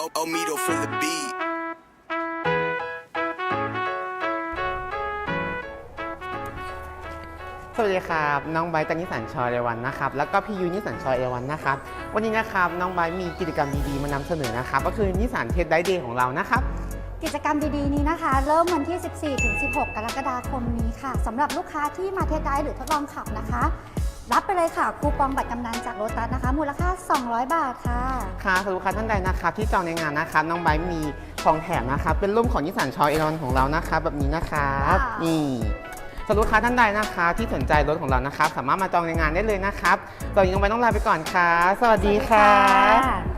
Omido for the beat. สวัสดีครับ น้องไบร์ทจากนิสสันชอยเอวันนะครับ แล้วก็พี่ยูนิสสันชอยเอวันนะครับ วันนี้นะครับน้องไบร์ทมีกิจกรรมดีๆมานำเสนอนะครับ ก็คือนิสสันเทสไดเดย์ของเรานะครับ กิจกรรมดีๆนี้นะคะ เริ่มวันที่ 14 ถึง 16 กรกฎาคมนี้ค่ะสำหรับลูกค้าที่มาเทสไดรฟ์หรือทดลองขับนะคะ รับไปเลยค่ะคูปองบัตรกำนันจากโรตัสนะคะ มูลค่า 200 บาทค่ะค่ะสำหรับลูกค้าท่านใดนะครับที่จองในงานนะครับน้องไบร์ทมีของแถมนะครับเป็นรูปของนิสสันชอยเอวันของเรานะครับแบบนี้นะครับว้าวนี่สำหรับลูกค้าท่านใดนะครับที่สนใจรถของเรานะครับ สามารถมาจองในงานได้เลยนะครับตอนนี้น้องไบร์ทต้องลาไปก่อนครับสวัสดีครับสวัสดีค่ะ